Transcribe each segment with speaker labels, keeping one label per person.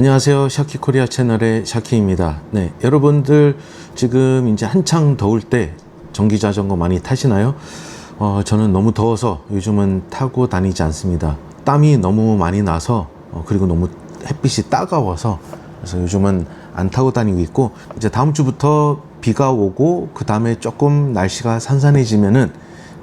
Speaker 1: 안녕하세요. 샤키 코리아 채널의 샤키입니다. 네, 여러분들 지금 이제 한창 더울 때 전기 자전거 많이 타시나요? 어, 저는 너무 더워서 요즘은 타고 다니지 않습니다. 땀이 너무 많이 나서 어, 그리고 너무 햇빛이 따가워서 그래서 요즘은 안 타고 다니고 있고 이제 다음 주부터 비가 오고 그 다음에 조금 날씨가 산산해지면은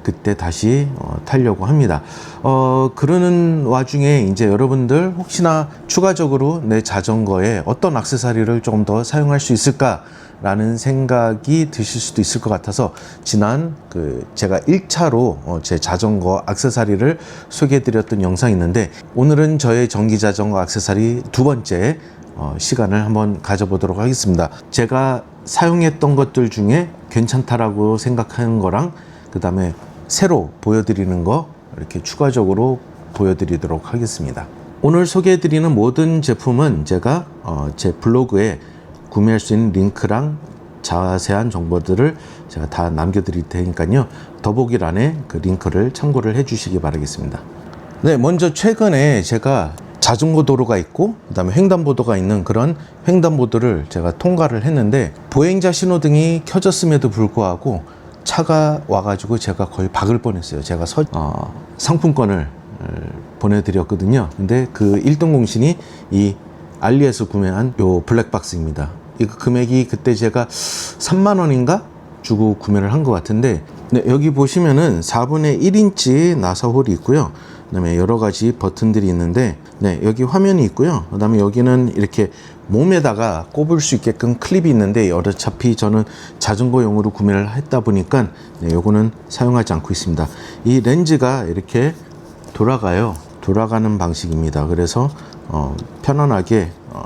Speaker 1: 그때 다시 어, 타려고 합니다. 어, 그러는 와중에 이제 여러분들 혹시나 추가적으로 내 자전거에 어떤 악세사리를 조금 더 사용할 수 있을까 라는 생각이 드실 수도 있을 것 같아서 지난 그 제가 1차로 어, 제 자전거 악세사리를 소개해 드렸던 영상이 있는데 오늘은 저의 전기 자전거 악세사리 두 번째 어, 시간을 한번 가져보도록 하겠습니다. 제가 사용했던 것들 중에 괜찮다라고 생각하는 거랑 그 다음에 새로 보여드리는 거 이렇게 추가적으로 보여드리도록 하겠습니다. 오늘 소개해드리는 모든 제품은 제가 어, 제 블로그에 구매할 수 있는 링크랑 자세한 정보들을 제가 다 남겨드릴 테니까요. 더보기란에 그 링크를 참고를 해주시기 바라겠습니다. 네, 먼저 최근에 제가 자전거 도로가 있고 그다음에 횡단보도가 있는 그런 횡단보도를 제가 통과를 했는데 보행자 신호등이 켜졌음에도 불구하고 차가 와가지고 제가 거의 박을 뻔했어요. 제가 서, 어, 상품권을 어, 보내드렸거든요. 근데 그 1등 공신이 이 알리에서 구매한 요 블랙박스입니다. 이 금액이 그때 제가 3만 원인가 주고 구매를 한 것 같은데 네, 여기 보시면은 4분의 1인치 나사 홀이 있고요. 그다음에 여러 가지 버튼들이 있는데 네, 여기 화면이 있고요. 그다음에 여기는 이렇게 몸에다가 꼽을 수 있게끔 클립이 있는데 어차피 저는 자전거용으로 구매를 했다 보니까 네, 요거는 사용하지 않고 있습니다. 이 렌즈가 이렇게 돌아가요. 돌아가는 방식입니다. 그래서 어, 편안하게 어,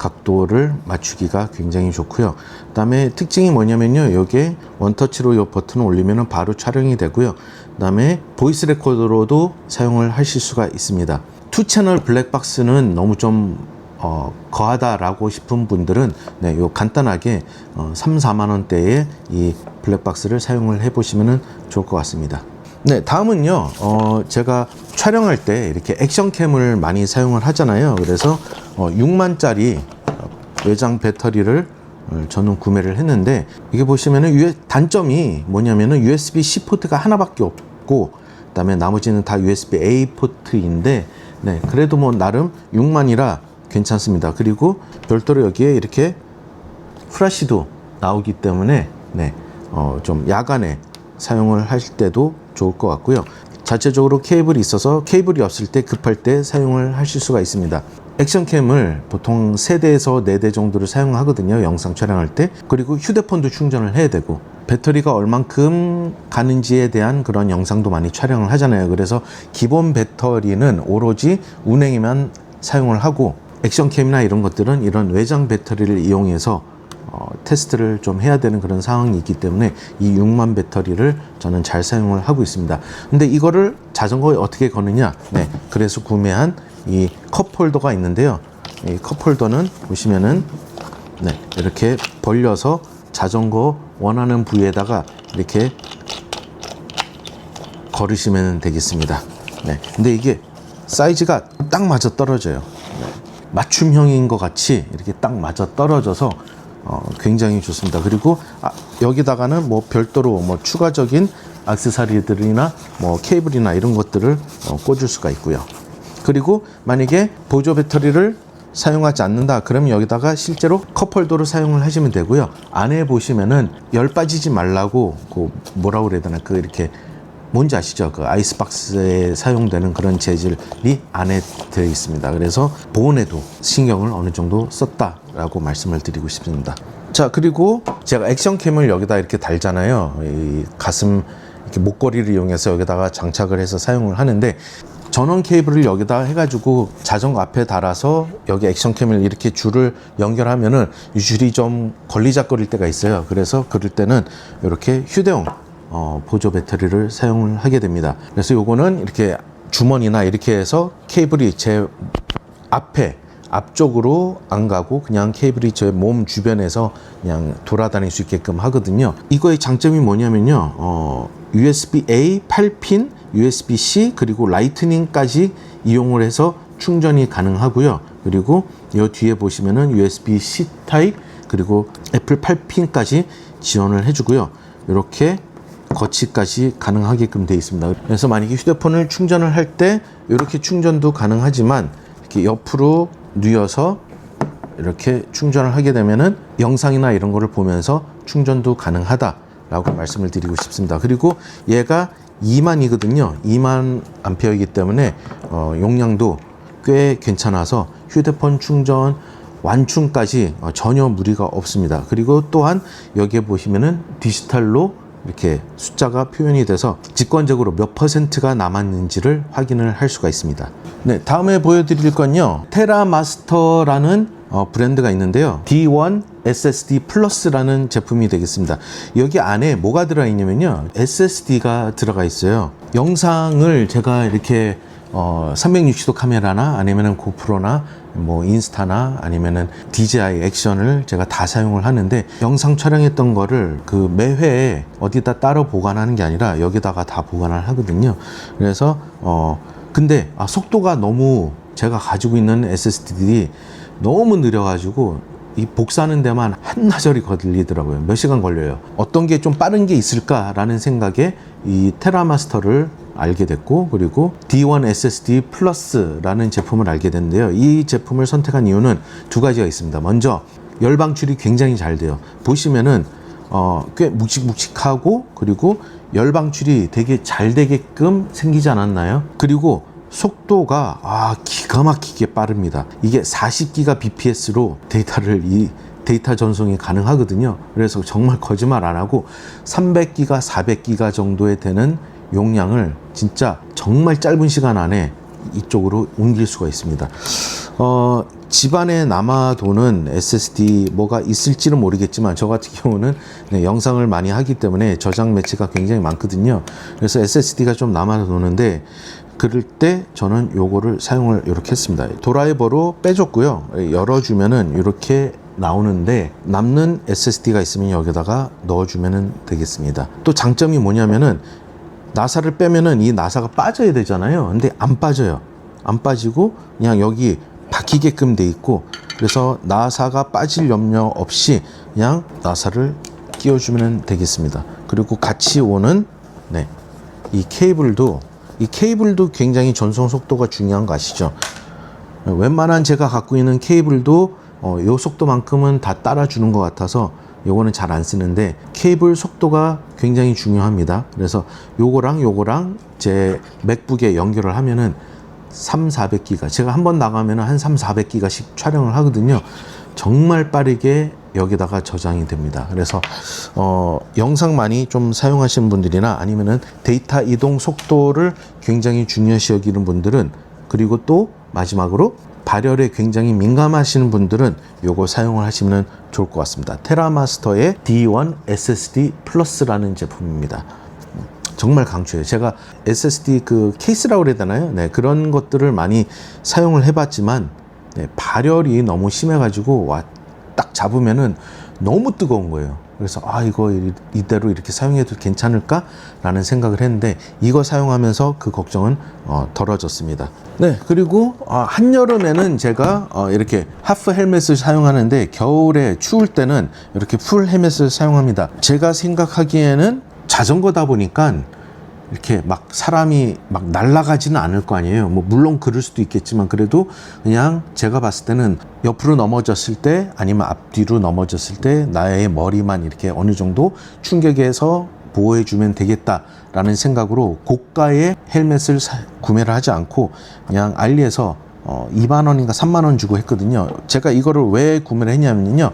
Speaker 1: 각도를 맞추기가 굉장히 좋고요. 그다음에 특징이 뭐냐면요. 여기에 원터치로 이 버튼을 올리면 바로 촬영이 되고요. 그다음에 보이스 레코더로도 사용을 하실 수가 있습니다. 투 채널 블랙박스는 너무 좀 어, 거하다라고 싶은 분들은 네, 요 간단하게 어, 3, 4만 원대의 이 블랙박스를 사용을 해 보시면 좋을 것 같습니다. 네, 다음은요. 어, 제가 촬영할 때 이렇게 액션캠을 많이 사용을 하잖아요. 그래서 어, 6만짜리 외장 배터리를 어, 저는 구매를 했는데 이게 보시면은 유- 단점이 뭐냐면은 USB-C 포트가 하나밖에 없고 그다음에 나머지는 다 USB-A 포트인데 네, 그래도 뭐 나름 6만이라 괜찮습니다. 그리고 별도로 여기에 이렇게 프라시도 나오기 때문에 네, 어, 좀 야간에 사용을 하실 때도 좋을 것 같고요. 자체적으로 케이블이 있어서 케이블이 없을 때 급할 때 사용을 하실 수가 있습니다. 액션캠을 보통 3대에서 4대 정도를 사용하거든요. 영상 촬영할 때. 그리고 휴대폰도 충전을 해야 되고 배터리가 얼만큼 가는지에 대한 그런 영상도 많이 촬영을 하잖아요. 그래서 기본 배터리는 오로지 운행에만 사용을 하고 액션캠이나 이런 것들은 이런 외장 배터리를 이용해서 어, 테스트를 좀 해야 되는 그런 상황이 있기 때문에 이 6만 배터리를 저는 잘 사용을 하고 있습니다. 근데 이거를 자전거에 어떻게 거느냐? 네, 그래서 구매한 이 컵홀더가 있는데요. 이 컵홀더는 보시면은 네, 이렇게 벌려서 자전거 원하는 부위에다가 이렇게 걸으시면 되겠습니다. 네, 근데 이게 사이즈가 딱 맞아 떨어져요. 네, 맞춤형인 것 같이 이렇게 딱 맞아 떨어져서 어, 굉장히 좋습니다. 그리고 아, 여기다가는 뭐 별도로 뭐 추가적인 액세서리들이나 뭐 케이블이나 이런 것들을 어, 꽂을 수가 있고요. 그리고 만약에 보조 배터리를 사용하지 않는다 그러면 여기다가 실제로 컵홀더로 사용을 하시면 되고요 안에 보시면은 열 빠지지 말라고 그 뭐라고 그래야 되나 그 이렇게 뭔지 아시죠? 그 아이스박스에 사용되는 그런 재질이 안에 되어 있습니다. 그래서 보온에도 신경을 어느 정도 썼다라고 말씀을 드리고 싶습니다. 자, 그리고 제가 액션캠을 여기다 이렇게 달잖아요. 이 가슴 이렇게 목걸이를 이용해서 여기다가 장착을 해서 사용을 하는데 전원 케이블을 여기다 해가지고 자전거 앞에 달아서 여기 액션캠을 이렇게 줄을 연결하면은 이 줄이 좀 걸리적거릴 때가 있어요. 그래서 그럴 때는 이렇게 휴대용 어, 보조 배터리를 사용을 하게 됩니다. 그래서 요거는 이렇게 주머니나 이렇게 해서 케이블이 제 앞에 앞쪽으로 안 가고 그냥 케이블이 제 몸 주변에서 그냥 돌아다닐 수 있게끔 하거든요. 이거의 장점이 뭐냐면요. 어, USB-A 8핀, USB-C 그리고 라이트닝까지 이용을 해서 충전이 가능하고요. 그리고 이 뒤에 보시면은 USB-C 타입 그리고 애플 8핀까지 지원을 해주고요. 이렇게 거치까지 가능하게끔 되어 있습니다. 그래서 만약에 휴대폰을 충전을 할 때 이렇게 충전도 가능하지만 이렇게 옆으로 뉘어서 이렇게 충전을 하게 되면은 영상이나 이런 거를 보면서 충전도 가능하다라고 말씀을 드리고 싶습니다. 그리고 얘가 2만이거든요. 2만 암페어이기 때문에 어, 용량도 꽤 괜찮아서 휴대폰 충전 완충까지 어, 전혀 무리가 없습니다. 그리고 또한 여기에 보시면은 디지털로 이렇게 숫자가 표현이 돼서 직관적으로 몇 퍼센트가 남았는지를 확인을 할 수가 있습니다. 네, 다음에 보여드릴 건요. 테라마스터라는 어, 브랜드가 있는데요. D1 SSD 플러스라는 제품이 되겠습니다. 여기 안에 뭐가 들어있냐면요. SSD가 들어가 있어요. 영상을 제가 이렇게 어, 360도 카메라나 아니면은 고프로나 뭐 인스타나 아니면은 DJI 액션을 제가 다 사용을 하는데 영상 촬영했던 거를 그 매회에 어디다 따로 보관하는 게 아니라 여기다가 다 보관을 하거든요. 그래서 어 근데 아 속도가 너무 제가 가지고 있는 SSD들이 너무 느려가지고 이 복사하는 데만 한나절이 걸리더라고요. 몇 시간 걸려요. 어떤 게 좀 빠른 게 있을까라는 생각에 이 테라마스터를 알게 됐고 그리고 D1 SSD 플러스라는 제품을 알게 됐는데요. 이 제품을 선택한 이유는 두 가지가 있습니다. 먼저 열 방출이 굉장히 잘 돼요. 보시면은 어, 꽤 묵직묵직하고 그리고 열 방출이 되게 잘 되게끔 생기지 않았나요? 그리고 속도가 아 기가 막히게 빠릅니다. 이게 40기가 bps로 데이터를 이 데이터 전송이 가능하거든요. 그래서 정말 거짓말 안 하고 300기가 400기가 정도에 되는 용량을 진짜 정말 짧은 시간 안에 이쪽으로 옮길 수가 있습니다. 어, 집안에 남아도는 SSD 뭐가 있을지는 모르겠지만 저 같은 경우는 네, 영상을 많이 하기 때문에 저장 매체가 굉장히 많거든요. 그래서 SSD가 좀 남아도는데 그럴 때 저는 요거를 사용을 이렇게 했습니다. 드라이버로 빼줬고요. 열어주면은 이렇게 나오는데 남는 SSD가 있으면 여기다가 넣어주면 되겠습니다. 또 장점이 뭐냐면은 나사를 빼면은 이 나사가 빠져야 되잖아요. 근데 안 빠져요. 안 빠지고 그냥 여기 박히게끔 돼 있고 그래서 나사가 빠질 염려 없이 그냥 나사를 끼워주면 되겠습니다. 그리고 같이 오는 네, 이 케이블도 이 케이블도 굉장히 전송 속도가 중요한 거 아시죠? 웬만한 제가 갖고 있는 케이블도 어, 요 속도만큼은 다 따라주는 것 같아서 요거는 잘 안 쓰는데 케이블 속도가 굉장히 중요합니다. 그래서 요거랑 요거랑 제 맥북에 연결을 하면은 3, 400기가 제가 한 번 나가면은 한 3, 400기가씩 촬영을 하거든요. 정말 빠르게 여기다가 저장이 됩니다. 그래서 어, 영상 많이 좀 사용하시는 분들이나 아니면은 데이터 이동 속도를 굉장히 중요시 여기는 분들은 그리고 또 마지막으로 발열에 굉장히 민감하시는 분들은 요거 사용을 하시면 좋을 것 같습니다. 테라마스터의 D1 SSD 플러스라는 제품입니다. 정말 강추해요. 제가 SSD 그 케이스라고 그래야 되나요? 네, 그런 것들을 많이 사용을 해봤지만 네, 발열이 너무 심해가지고 와, 딱 잡으면은 너무 뜨거운 거예요. 그래서 아 이거 이- 이대로 이렇게 사용해도 괜찮을까 라는 생각을 했는데 이거 사용하면서 그 걱정은 어, 덜어졌습니다. 네 그리고 아, 한여름에는 제가 어, 이렇게 하프 헬멧을 사용하는데 겨울에 추울 때는 이렇게 풀 헬멧을 사용합니다. 제가 생각하기에는 자전거다 보니까 이렇게 막 사람이 막 날아가지는 않을 거 아니에요. 뭐 물론 그럴 수도 있겠지만 그래도 그냥 제가 봤을 때는 옆으로 넘어졌을 때 아니면 앞뒤로 넘어졌을 때 나의 머리만 이렇게 어느 정도 충격에서 보호해 주면 되겠다라는 생각으로 고가의 헬멧을 사- 구매를 하지 않고 그냥 알리에서 어, 2만 원인가 3만 원 주고 했거든요. 제가 이거를 왜 구매를 했냐면요.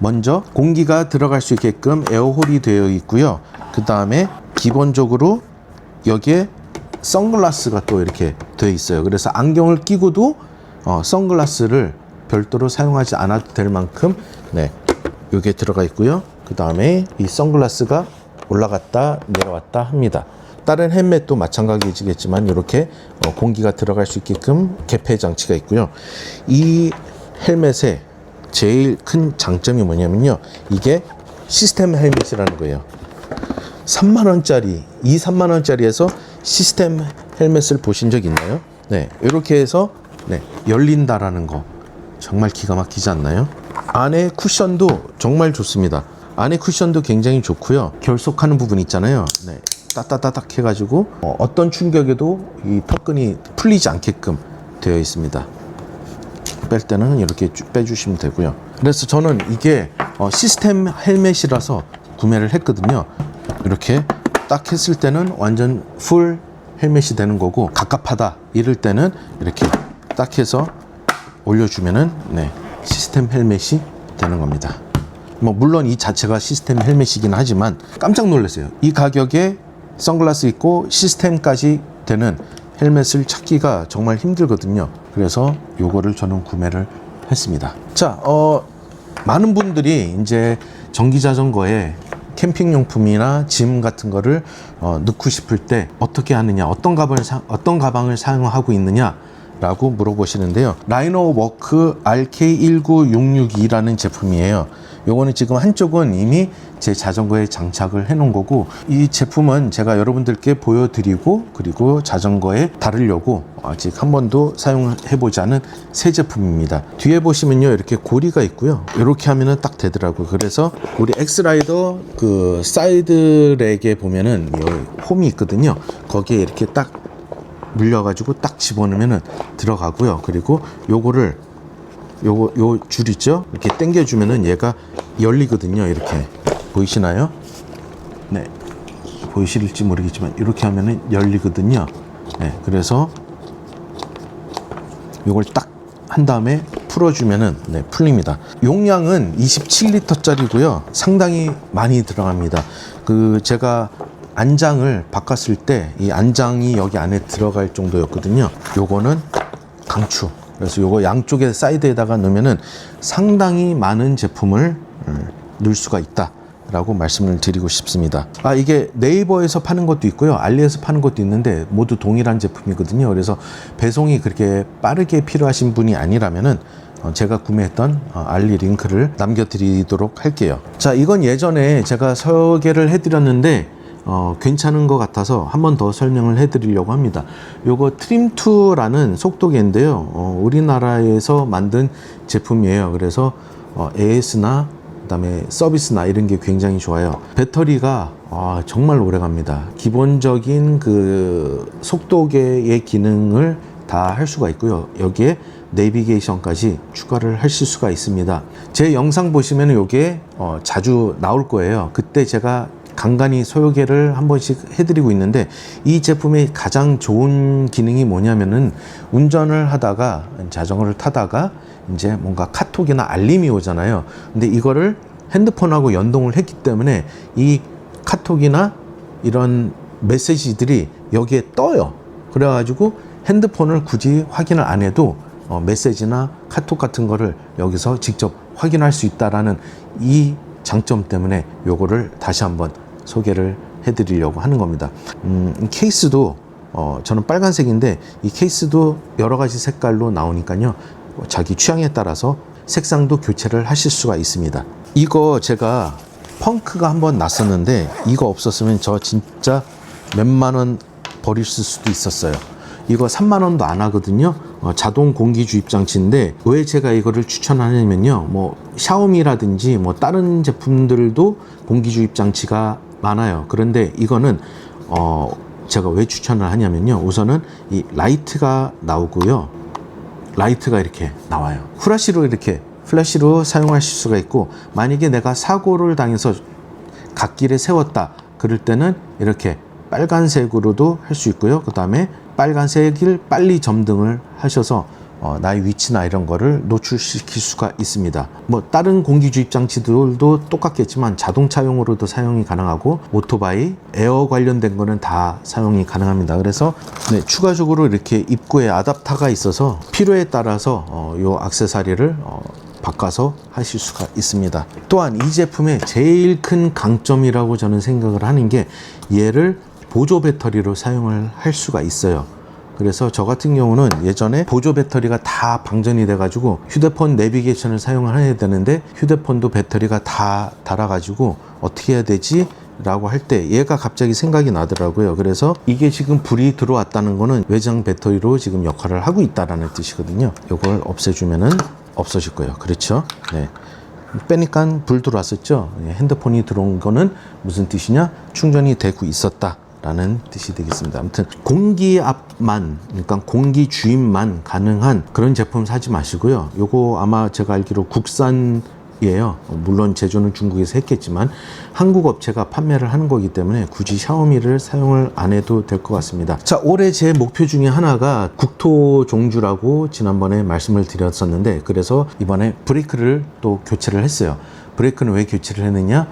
Speaker 1: 먼저 공기가 들어갈 수 있게끔 에어홀이 되어 있고요. 그 다음에 기본적으로 여기에 선글라스가 또 이렇게 되어 있어요. 그래서 안경을 끼고도 어, 선글라스를 별도로 사용하지 않아도 될 만큼 네, 여기에 들어가 있고요. 그 다음에 이 선글라스가 올라갔다 내려왔다 합니다. 다른 헬멧도 마찬가지겠지만 이렇게 어, 공기가 들어갈 수 있게끔 개폐 장치가 있고요. 이 헬멧의 제일 큰 장점이 뭐냐면요. 이게 시스템 헬멧이라는 거예요. 3만 원짜리, 2, 3만 원짜리에서 시스템 헬멧을 보신 적 있나요? 네, 이렇게 해서 네, 열린다라는 거. 정말 기가 막히지 않나요? 안에 쿠션도 정말 좋습니다. 안에 쿠션도 굉장히 좋고요. 결속하는 부분 있잖아요. 네. 따따따닥 해가지고 어, 떤 충격에도 이 턱끈이 풀리지 않게끔 되어 있습니다. 뺄 때는 이렇게 쭉 빼주시면 되고요. 그래서 저는 이게 어, 시스템 헬멧이라서 구매를 했거든요. 이렇게 딱 했을 때는 완전 풀 헬멧이 되는 거고 갑갑하다 이럴 때는 이렇게 딱 해서 올려주면은 네, 시스템 헬멧이 되는 겁니다. 뭐 물론 이 자체가 시스템 헬멧이긴 하지만 깜짝 놀랐어요. 이 가격에 선글라스 있고 시스템까지 되는 헬멧을 찾기가 정말 힘들거든요. 그래서 요거를 저는 구매를 했습니다. 자, 어, 많은 분들이 이제 전기 자전거에 캠핑 용품이나 짐 같은 거를 어, 넣고 싶을 때 어떻게 하느냐, 어떤 가방을 사, 어떤 가방을 사용하고 있느냐. 라고 물어보시는데요. 라이노 워크 RK19662라는 제품이에요. 요거는 지금 한쪽은 이미 제 자전거에 장착을 해 놓은 거고 이 제품은 제가 여러분들께 보여드리고 그리고 자전거에 다르려고 아직 한 번도 사용해 보지 않은 새 제품입니다. 뒤에 보시면요 이렇게 고리가 있고요. 이렇게 하면은 딱 되더라고요. 그래서 우리 엑스라이더 그 사이드 렉에 보면은 이 홈이 있거든요. 거기에 이렇게 딱 물려가지고 딱 집어넣으면 들어가고요. 그리고 요거를 요거 요 줄 있죠? 이렇게 당겨 주면은 얘가 열리거든요. 이렇게 보이시나요? 네 보이실지 모르겠지만 이렇게 하면은 열리거든요. 네 그래서 요걸 딱 한 다음에 풀어주면은 네, 풀립니다. 용량은 27리터짜리고요. 상당히 많이 들어갑니다. 그 제가 안장을 바꿨을 때 이 안장이 여기 안에 들어갈 정도였거든요. 요거는 강추. 그래서 요거 양쪽에 사이드에다가 넣으면은 상당히 많은 제품을 음, 넣을 수가 있다. 라고 말씀을 드리고 싶습니다. 아, 이게 네이버에서 파는 것도 있고요. 알리에서 파는 것도 있는데 모두 동일한 제품이거든요. 그래서 배송이 그렇게 빠르게 필요하신 분이 아니라면은 어, 제가 구매했던 어, 알리 링크를 남겨드리도록 할게요. 자, 이건 예전에 제가 소개를 해드렸는데 어, 괜찮은 것 같아서 한 번 더 설명을 해드리려고 합니다. 요거 트림2라는 속도계인데요. 어, 우리나라에서 만든 제품이에요. 그래서 어, AS나 그다음에 서비스나 이런 게 굉장히 좋아요. 배터리가 아, 정말 오래 갑니다. 기본적인 그 속도계의 기능을 다 할 수가 있고요. 여기에 내비게이션까지 추가를 하실 수가 있습니다. 제 영상 보시면 이게 어, 자주 나올 거예요. 그때 제가 간간히 소요계를 한 번씩 해드리고 있는데 이 제품의 가장 좋은 기능이 뭐냐면은 운전을 하다가 자전거를 타다가 이제 뭔가 카톡이나 알림이 오잖아요. 근데 이거를 핸드폰하고 연동을 했기 때문에 이 카톡이나 이런 메시지들이 여기에 떠요. 그래가지고 핸드폰을 굳이 확인을 안 해도 어, 메시지나 카톡 같은 거를 여기서 직접 확인할 수 있다라는 이 장점 때문에 요거를 다시 한번 소개를 해드리려고 하는 겁니다. 음, 이 케이스도 어, 저는 빨간색인데 이 케이스도 여러 가지 색깔로 나오니까요. 어, 자기 취향에 따라서 색상도 교체를 하실 수가 있습니다. 이거 제가 펑크가 한번 났었는데 이거 없었으면 저 진짜 몇만 원 버릴 수도 있었어요. 이거 3만 원도 안 하거든요. 어, 자동 공기 주입 장치인데 왜 제가 이거를 추천하냐면요. 뭐 샤오미라든지 뭐 다른 제품들도 공기 주입 장치가 많아요. 그런데 이거는 어 제가 왜 추천을 하냐면요. 우선은 이 라이트가 나오고요. 라이트가 이렇게 나와요. 후라시로 이렇게 플래시로 사용하실 수가 있고 만약에 내가 사고를 당해서 갓길에 세웠다 그럴 때는 이렇게 빨간색으로도 할 수 있고요. 그 다음에 빨간색을 빨리 점등을 하셔서 어, 나의 위치나 이런 거를 노출시킬 수가 있습니다. 뭐 다른 공기 주입 장치들도 똑같겠지만 자동차용으로도 사용이 가능하고 오토바이, 에어 관련된 거는 다 사용이 가능합니다. 그래서 네, 추가적으로 이렇게 입구에 아답터가 있어서 필요에 따라서 어, 요 악세사리를 어, 바꿔서 하실 수가 있습니다. 또한 이 제품의 제일 큰 강점이라고 저는 생각을 하는 게 얘를 보조 배터리로 사용을 할 수가 있어요. 그래서 저 같은 경우는 예전에 보조 배터리가 다 방전이 돼가지고 휴대폰 내비게이션을 사용을 해야 되는데 휴대폰도 배터리가 다 닳아가지고 어떻게 해야 되지? 라고 할 때 얘가 갑자기 생각이 나더라고요. 그래서 이게 지금 불이 들어왔다는 거는 외장 배터리로 지금 역할을 하고 있다라는 뜻이거든요. 이걸 없애주면은 없어질 거예요. 그렇죠? 네. 빼니까 불 들어왔었죠. 예, 핸드폰이 들어온 거는 무슨 뜻이냐? 충전이 되고 있었다. 라는 뜻이 되겠습니다. 아무튼 공기압만 그러니까 공기 주입만 가능한 그런 제품 사지 마시고요. 요거 아마 제가 알기로 국산 이에요. 물론 제조는 중국에서 했겠지만 한국 업체가 판매를 하는 거기 때문에 굳이 샤오미를 사용을 안 해도 될 것 같습니다. 자, 올해 제 목표 중에 하나가 국토 종주라고 지난번에 말씀을 드렸었는데 그래서 이번에 브레이크를 또 교체를 했어요. 브레이크는 왜 교체를 했느냐?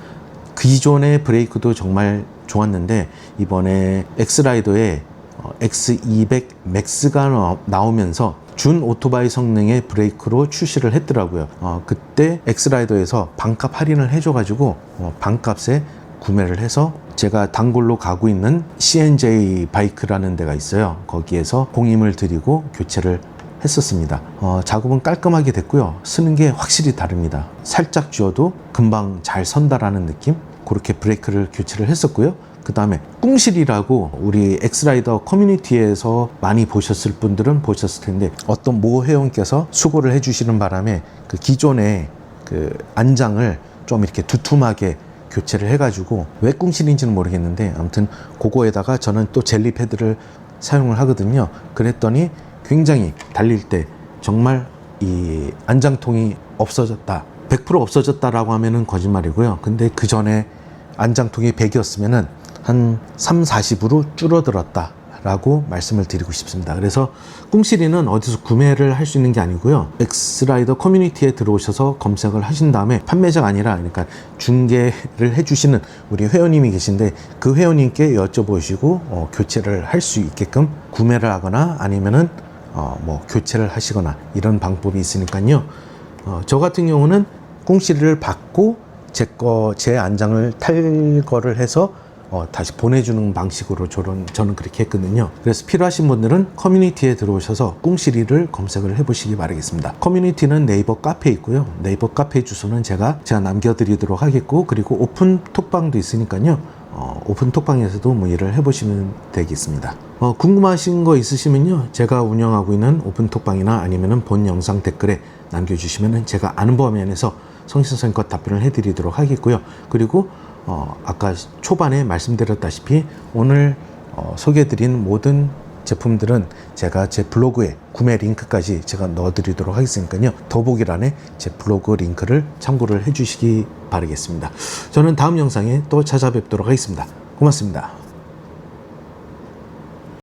Speaker 1: 기존의 브레이크도 정말 좋았는데 이번에 엑스라이더에 어, X200 맥스가 나오면서 준 오토바이 성능의 브레이크로 출시를 했더라고요. 어, 그때 엑스라이더에서 반값 할인을 해줘가지고 어, 반값에 구매를 해서 제가 단골로 가고 있는 CNJ 바이크라는 데가 있어요. 거기에서 공임을 드리고 교체를 했었습니다. 어, 작업은 깔끔하게 됐고요. 쓰는 게 확실히 다릅니다. 살짝 쥐어도 금방 잘 선다라는 느낌? 그렇게 브레이크를 교체를 했었고요. 그 다음에 꿍실이라고 우리 엑스라이더 커뮤니티에서 많이 보셨을 분들은 보셨을 텐데 어떤 모 회원께서 수고를 해주시는 바람에 그 기존의 그 안장을 좀 이렇게 두툼하게 교체를 해가지고 왜 꿍실인지는 모르겠는데 아무튼 그거에다가 저는 또 젤리 패드를 사용을 하거든요. 그랬더니 굉장히 달릴 때 정말 이 안장통이 없어졌다. 100% 없어졌다라고 하면은 거짓말이고요. 근데 그 전에 안장통이 100이었으면은 한 3, 40으로 줄어들었다. 라고 말씀을 드리고 싶습니다. 그래서 꿍시리는 어디서 구매를 할 수 있는 게 아니고요. 엑스라이더 커뮤니티에 들어오셔서 검색을 하신 다음에 판매자가 아니라 그러니까 중개를 해주시는 우리 회원님이 계신데 그 회원님께 여쭤보시고 어, 교체를 할 수 있게끔 구매를 하거나 아니면은 어, 뭐 교체를 하시거나 이런 방법이 있으니까요. 어, 저 같은 경우는 꿍시리를 받고 제 거, 제 안장을 탈 거를 해서 어, 다시 보내주는 방식으로 저는, 저는 그렇게 했거든요. 그래서 필요하신 분들은 커뮤니티에 들어오셔서 꿍시리를 검색을 해보시기 바라겠습니다. 커뮤니티는 네이버 카페에 있고요. 네이버 카페 주소는 제가, 제가 남겨드리도록 하겠고, 그리고 오픈 톡방도 있으니까요. 어, 오픈 톡방에서도 문의를 해보시면 되겠습니다. 어, 궁금하신 거 있으시면요. 제가 운영하고 있는 오픈 톡방이나 아니면은 본 영상 댓글에 남겨주시면은 제가 아는 범위 안에서 성실성껏 답변을 해드리도록 하겠고요. 그리고 어, 아까 초반에 말씀드렸다시피 오늘 어, 소개해드린 모든 제품들은 제가 제 블로그에 구매 링크까지 제가 넣어드리도록 하겠으니까요. 더보기란에 제 블로그 링크를 참고를 해주시기 바라겠습니다. 저는 다음 영상에 또 찾아뵙도록 하겠습니다. 고맙습니다.